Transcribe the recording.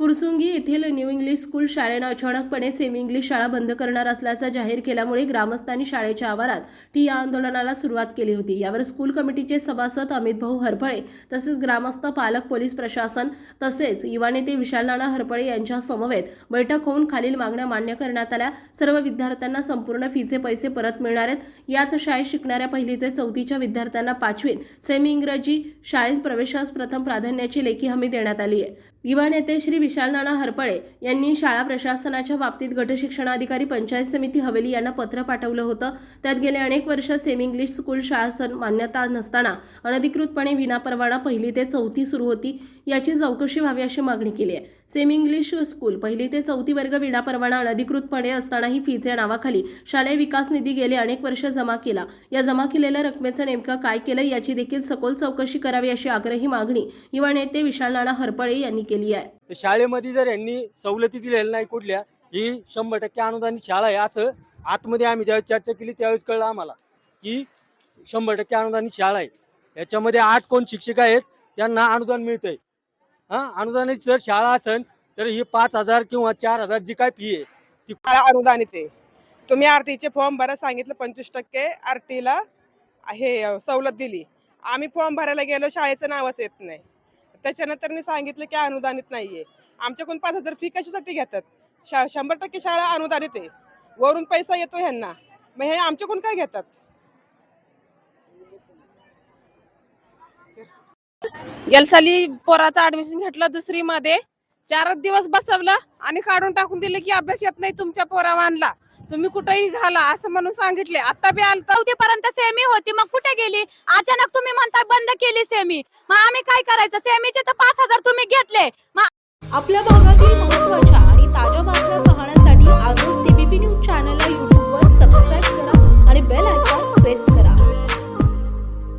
फुरसुंगी येथील new English school शाळेनं अचानकपणे सेमी इंग्लिश शाळा बंद करणार असल्याचा जाहीर केल्यामुळे ग्रामस्थांनी शाळेच्या आवारात ठिय्या आंदोलनाला सुरुवात केली होती. यावर स्कूल कमिटीचे सभासद अमित भाऊ हरपळे तसेच ग्रामस्थ पालक पोलीस प्रशासन तसेच युवा नेते विशाल नाना हरपळे यांच्या समवेत बैठक होऊन खालील मागण्या मान्य करण्यात आल्या. सर्व विद्यार्थ्यांना संपूर्ण फीचे पैसे परत मिळणार आहेत. याच शाळेत शिकणाऱ्या पहिली ते चौथीच्या विद्यार्थ्यांना पाचवीत सेमी इंग्रजी शाळेत प्रवेशास प्रथम प्राधान्याची लेखी हमी देण्यात आली आहे. युवा नेते श्री विशाल नाना हरपळे यांनी शाळा प्रशासनाच्या बाबतीत गटशिक्षणाधिकारी पंचायत समिती हवेली यांना पत्र पाठवलं होतं. त्यात गेले अनेक वर्ष सेमी इंग्लिश स्कूल शासन मान्यता नसताना अनधिकृतपणे विनापरवाना पहिली ते चौथी सुरू होती. याची चौकशी व्हावी अशी मागणी केली आहे. सेमी इंग्लिश स्कूल पहिली ते चौथी वर्ग विनापरवाना अनधिकृतपणे असतानाही फीच्या नावाखाली शालेय विकास निधी गेले अनेक वर्ष जमा केला. या जमा केलेल्या रकमेचं नेमकं काय केलं याची देखील सखोल चौकशी करावी अशी आग्रही मागणी युवा नेते विशाल नाना हरपळे यांनी केली आहे. तर शाळेमध्ये जर यांनी सवलती दिलेल्या नाही कुठल्या ही शंभर टक्के अनुदानित शाळा आहे. असं आतमध्ये आम्ही ज्यावेळेस चर्चा केली त्यावेळेस कळलं आम्हाला की शंभर टक्के अनुदानित शाळा आहे. याच्यामध्ये आठ कोण शिक्षक आहेत त्यांना अनुदान मिळतंय. हां अनुदानित जर शाळा असेल तर ही पाच हजार किंवा चार हजार जी काय फी आहे ती अनुदानित आहे. तुम्ही आरटीचे फॉर्म भरा सांगितलं पंचवीस टक्के आरटीला हे अ, सवलत दिली. आम्ही फॉर्म भरायला गेलो शाळेचं नावच येत नाही. त्याच्यानंतर त्यांनी सांगितलं की अनुदानित नाहीये. आमच्याकडून पाच हजार फी कशासाठी घेतात? शा शंभर टक्के शाळा अनुदानित आहे. वरून पैसा येतो ह्यांना. मग हे आमच्याकडून काय घेतात? गेल साली पोराचं ऍडमिशन घेतलं दुसरी मध्ये चारच दिवस बसवलं आणि काढून टाकून दिलं की अभ्यास येत नाही तुमच्या पोरावानला तुम्ही कुठेही घाला असं म्हणून सांगितले. आता बी आलता. चौथी पर्यंत सेमी होती मग कुठे गेली? अचानक तुम्ही म्हणता बंद केली सेमी. मग आम्ही काय करायचं? सेमीचे तर पाच हजार तुम्ही घेतले. मग आपल्या भागातील